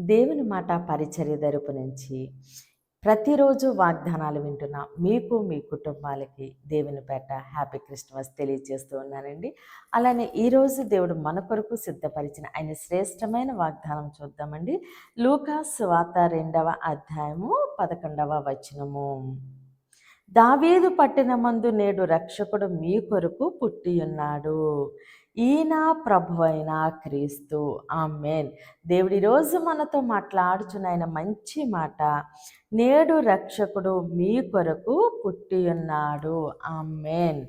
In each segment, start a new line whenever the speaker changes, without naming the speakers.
దేవుని మాట పరిచర్య తరపు నుంచి ప్రతిరోజు వాగ్దానాలు వింటున్న మీకు మీ కుటుంబాలకి దేవుని పేట హ్యాపీ క్రిస్మస్ తెలియజేస్తూ ఉన్నానండి. అలానే ఈరోజు దేవుడు మన కొరకు సిద్ధపరిచిన ఆయన శ్రేష్టమైన వాగ్దానం చూద్దామండి. లూకాస్ వాత రెండవ అధ్యాయము పదకొండవ వచనము. దావీదు పట్టినమందు నేడు రక్షకుడు మీ కొరకు పుట్టి ఉన్నాడు. ఈయన ప్రభు అయిన క్రీస్తు. ఆమెన్. దేవుడి రోజు మనతో మాట్లాడుచున్న ఆయన మంచి మాట. నేడు రక్షకుడు మీ కొరకు పుట్టి ఉన్నాడు. ఆమెన్.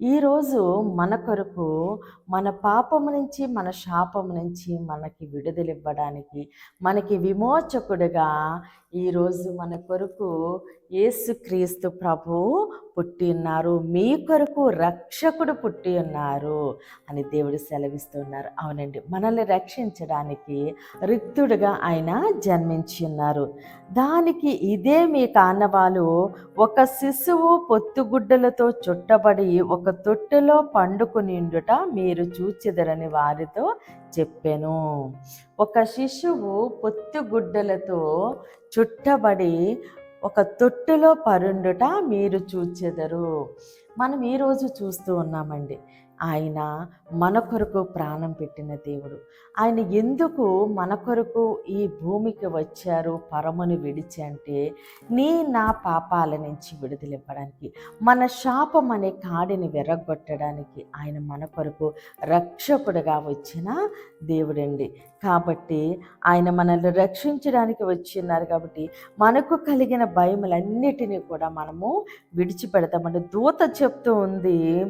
ఈరోజు మన కొరకు మన పాపము నుంచి మన శాపము నుంచి మనకి విడుదలివ్వడానికి మనకి విమోచకుడుగా ఈరోజు మన కొరకు యేసుక్రీస్తు ప్రభు పుట్టి ఉన్నారు. మీ కొరకు రక్షకుడు పుట్టి ఉన్నారు అని దేవుడు సెలవిస్తున్నారు అవునండి. మనల్ని రక్షించడానికి రిక్తుడుగా ఆయన జన్మించి ఉన్నారు. దానికి ఇదే మీ కానవాలు ఒక శిశువు పొత్తుగుడ్డలతో చుట్టబడి ఒక తొట్టెలో పండుకునిండుట మీరు చూచెదరని వారితో చెప్పాను. ఒక శిశువు పొత్తుగుడ్డలతో చుట్టబడి ఒక తొట్టులో పరుండుట మీరు చూచెదరు. మనం ఈరోజు చూస్తూ ఉన్నామండి. ఆయన మన కొరకు ప్రాణం పెట్టిన దేవుడు. ఆయన ఎందుకు మన కొరకు ఈ భూమికి వచ్చారు పరముని విడిచి అంటే నీ నా పాపాల నుంచి విడుదలివ్వడానికి మన శాపం అనే కాడిని విరగొట్టడానికి ఆయన మన కొరకు రక్షకుడుగా వచ్చిన దేవుడండి. కాబట్టి ఆయన మనల్ని రక్షించడానికి వచ్చిన్నారు కాబట్టి మనకు కలిగిన భయములన్నిటినీ కూడా మనము విడిచిపెడతామంటే దూత చెప్తూ ఉంది.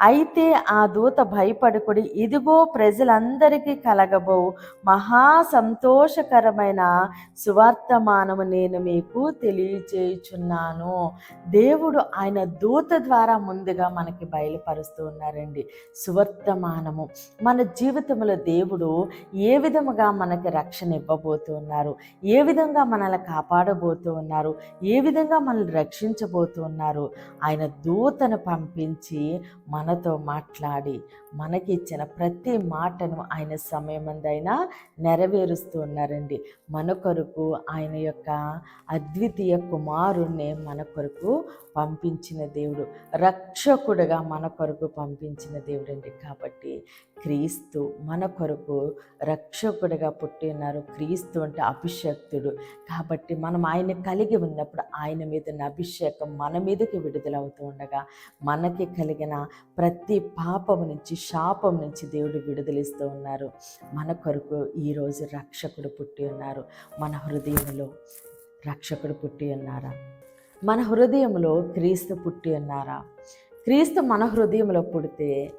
అయితే ఆ దూత భయపడుకుడి ఇదిగో ప్రజలందరికీ కలగబో మహా సంతోషకరమైన సువార్తమానము నేను మీకు తెలియచేయుచున్నాను. దేవుడు ఆయన దూత ద్వారా ముందుగా మనకి బయలుపరుస్తూ ఉన్నారండి. సువర్తమానము. మన జీవితంలో దేవుడు ఏ విధముగా మనకి రక్షణ ఇవ్వబోతూ ఉన్నారు ఏ విధంగా మనల్ని కాపాడబోతూ ఉన్నారు ఏ విధంగా మనల్ని రక్షించబోతూ ఉన్నారు ఆయన దూతను పంపించి మనతో మాట్లాడి మనకి ఇచ్చిన ప్రతి మాటను ఆయన సమయమందైనా నెరవేరుస్తూ ఉన్నారండి మన కొరకు ఆయన యొక్క అద్వితీయ కుమారుణ్ణి మన కొరకు పంపించిన దేవుడు. రక్షకుడుగా మన కొరకు పంపించిన దేవుడు అండి కాబట్టి క్రీస్తు మన కొరకు రక్ష రక్షకుడిగా పుట్టి ఉన్నారు క్రీస్తు అంటే అభిషక్తుడు. కాబట్టి మనం ఆయన కలిగి ఉన్నప్పుడు ఆయన మీద ఉన్న అభిషేకం మన మీదకి విడుదలవుతూ ఉండగా మనకి కలిగిన ప్రతి పాపం నుంచి శాపం నుంచి దేవుడు విడుదలిస్తూ ఉన్నారు. మన కొరకు ఈరోజు రక్షకుడు పుట్టి ఉన్నారు. మన హృదయంలో రక్షకుడు పుట్టి ఉన్నారా? మన హృదయంలో క్రీస్తు పుట్టి ఉన్నారా? క్రీస్తు మన హృదయంలో పుడితే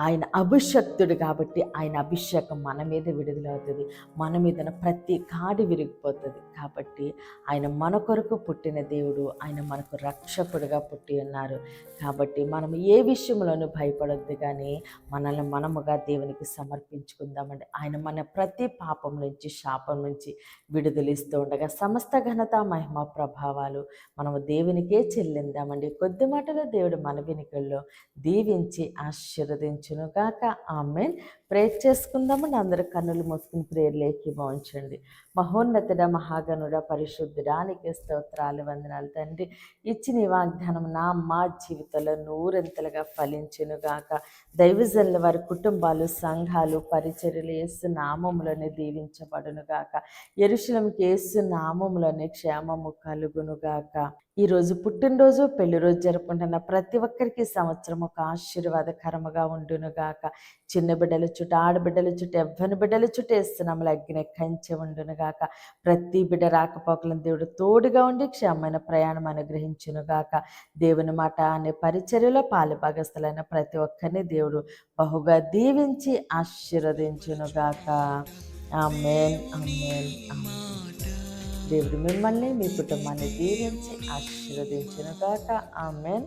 ఆయన అభిషక్తుడు కాబట్టి ఆయన అభిషేకం మన మీద విడుదలవుతుంది. మన మీద ప్రతి కాడి విరిగిపోతుంది. కాబట్టి ఆయన మన కొరకు పుట్టిన దేవుడు ఆయన మనకు రక్షకుడుగా పుట్టి ఉన్నారు. కాబట్టి మనం ఏ విషయంలోనూ భయపడొద్దు కానీ మనల్ని మనముగా దేవునికి సమర్పించుకుందామండి. ఆయన మన ప్రతి పాపం నుంచి శాపం నుంచి విడుదలిస్తూ ఉండగా సమస్త ఘనత మహిమ ప్రభావాలు మనము దేవునికే చెల్లిందామండి. కొద్ది మాటలో దేవుడు మన వెనుకల్లో దీవించి ఆశీర్వదించు గాక ఆమెన్ ప్రేర్ చేసుకుందామని అందరు కన్నులు మూసుకుని ప్రేర్లేకి భావించండి మహోన్నతుడ మహాగణుడ పరిశుద్ధుడానికి స్తోత్రాలు వందనాలు తండ్రి. ఇచ్చిన వాగ్దానం నా మా జీవితంలో నూరెంతలుగా ఫలించునుగాక దైవజనుల వారి కుటుంబాలు సంఘాలు పరిచర్యలు ఏసు నామములోనే దీవించబడునుగాక ఎరుశలంకి ఏసు నామములోనే క్షేమము కలుగును గాక. ఈరోజు పుట్టినరోజు పెళ్ళి రోజు జరుపుకుంటున్న ప్రతి ఒక్కరికి సంవత్సరం ఒక ఆశీర్వాదకరముగా ఉండునుగాక చిన్న బిడ్డలు చుట్టూ ఆడబిడ్డల చుట్టూ ఎవ్వని బిడ్డల చుట్టూ వేస్తున్నాము అగ్ని కంచె ఉండునుగాక ప్రతి బిడ్డ రాకపోకలను దేవుడు తోడుగా ఉండి క్షేమమైన ప్రయాణం అనుగ్రహించునుగాక దేవుని మాట అనే పరిచర్యలో పాలు భాగస్థులైన ప్రతి ఒక్కరిని దేవుడు బహుగా దీవించి ఆశీర్వదించునుగాక ఆమెన్ ఆమెన్ దేవుడు మిమ్మల్ని మీ కుటుంబాన్ని దీవించి ఆశీర్వదించునుగాక ఆమెన్.